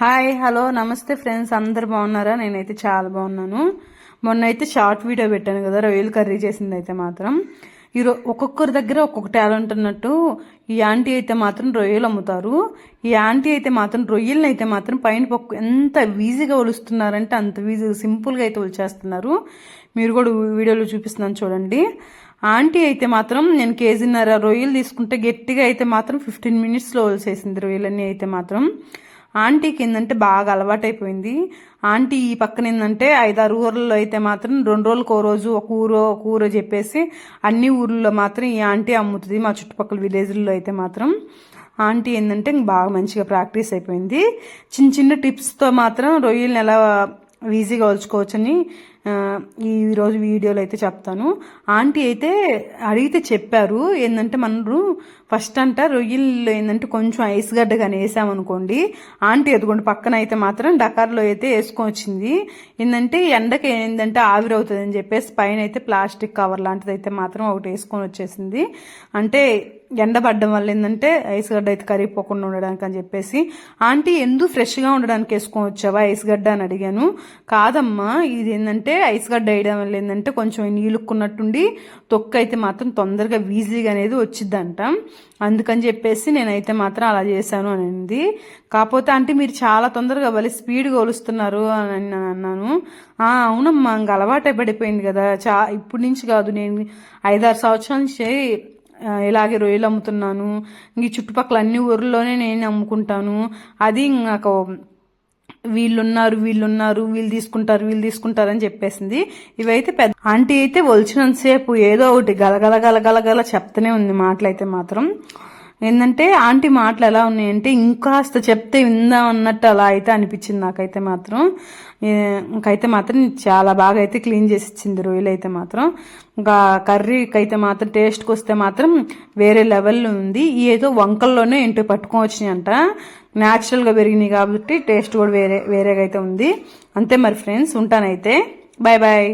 Hi hello నమస్తే friends అందరు బాగున్నారా? నేనైతే చాలా బాగున్నాను. మొన్న అయితే షార్ట్ వీడియో పెట్టాను కదా రొయ్యలు కర్రీ చేసింది అయితే మాత్రం ఈరో ఒక్కొక్కరి దగ్గర ఒక్కొక్క టాలెంట్ ఉన్నట్టు ఈ ఆంటీ అయితే మాత్రం రొయ్యలు అమ్ముతారు. ఈ ఆంటీ అయితే మాత్రం రొయ్యలను అయితే మాత్రం పైన పక్కు ఎంత ఈజీగా ఒలుస్తున్నారంటే అంత ఈజీ సింపుల్గా అయితే ఒలిచేస్తున్నారు. మీరు కూడా వీడియోలో చూపిస్తున్నాను చూడండి. ఆంటీ అయితే మాత్రం నేను కేజీన్నర రొయ్యలు తీసుకుంటే గట్టిగా అయితే మాత్రం ఫిఫ్టీన్ మినిట్స్లో ఒలిసేసింది రొయ్యలన్నీ అయితే మాత్రం. ఆంటీకి ఏంటంటే బాగా అలవాటైపోయింది. ఆంటీ ఈ పక్కన ఏంటంటే ఐదారు ఊర్లలో అయితే మాత్రం రెండు రోజులకు ఓ రోజు ఒక ఊరో ఒక ఊరో చెప్పేసి అన్ని ఊర్లలో మాత్రం ఈ ఆంటీ అమ్ముతుంది మా చుట్టుపక్కల విలేజ్ల్లో అయితే మాత్రం. ఆంటీ ఏంటంటే బాగా మంచిగా ప్రాక్టీస్ అయిపోయింది. చిన్న చిన్న టిప్స్తో మాత్రం రొయ్యలను ఎలా ఈజీగా వల్చుకోవచ్చని ఈరోజు వీడియోలో అయితే చెప్తాను. ఆంటీ అయితే అడిగితే చెప్పారు. ఏంటంటే మనరు ఫస్ట్ అంట రొయ్యలు ఏంటంటే కొంచెం ఐస్ గడ్డ కానీ వేసామనుకోండి. ఆంటీ ఎదుగుండి పక్కన అయితే మాత్రం డకార్లో అయితే వేసుకొని వచ్చింది ఏంటంటే ఎండకి ఏంటంటే ఆవిరవుతుంది అని చెప్పేసి పైన అయితే ప్లాస్టిక్ కవర్ లాంటిది అయితే మాత్రం ఒకటి వేసుకొని వచ్చేసింది అంటే ఎండబడ్డం వల్ల ఏంటంటే ఐస్ గడ్డ అయితే కరిగిపోకుండా ఉండడానికి అని చెప్పేసి. ఆంటీ ఎందుకు ఫ్రెష్గా ఉండడానికి వేసుకొని వచ్చావా ఐస్ గడ్డ అని అడిగాను. కాదమ్మా ఇది ఏంటంటే ఐస్ గడ్డ వేయడం వల్ల ఏంటంటే కొంచెం నీళ్ళుక్కున్నట్టుండి తొక్క అయితే మాత్రం తొందరగా ఈజీగా అనేది వచ్చిద్దంట. అందుకని చెప్పేసి నేనైతే మాత్రం అలా చేశాను అనింది. కాకపోతే అంటే మీరు చాలా తొందరగా భలే స్పీడ్గా ఒలుస్తున్నారు అని నేను అన్నాను. అవునమ్మా ఇంక అలవాటే పడిపోయింది కదా. చా ఇప్పటి నుంచి కాదు నేను ఐదారు సంవత్సరాల నుంచి ఇలాగే రొయ్యలు అమ్ముతున్నాను. ఇంక చుట్టుపక్కల అన్ని ఊర్లలోనే నేను అమ్ముకుంటాను. అది నాకు వీళ్ళున్నారు వీళ్ళున్నారు వీళ్ళు తీసుకుంటారు వీళ్ళు తీసుకుంటారు అని చెప్పేసింది. ఇవైతే పెద్ద ఆంటీ అయితే ఒలిచినంతసేపు ఏదో ఒకటి గలగల గలగల గల చెప్తూనే ఉంది మాటలైతే మాత్రం. ఏంటంటే ఆంటీ మాటలు ఎలా ఉన్నాయంటే ఇంకాస్త చెప్తే విందాం అన్నట్టు అలా అయితే అనిపించింది నాకైతే మాత్రం. ఇంకైతే మాత్రం చాలా బాగా అయితే క్లీన్ చేసి ఇచ్చింది రొయ్యలు అయితే మాత్రం. ఇంకా కర్రీకి అయితే మాత్రం టేస్ట్కి వస్తే మాత్రం వేరే లెవెల్లో ఉంది. ఈ ఏదో వంకల్లోనే ఏంటో పట్టుకోవచ్చినాయంట. అంట న్యాచురల్గా పెరిగినాయి కాబట్టి టేస్ట్ కూడా వేరే వేరేగా అయితే ఉంది. అంతే మరి ఫ్రెండ్స్ ఉంటానైతే. Bye bye.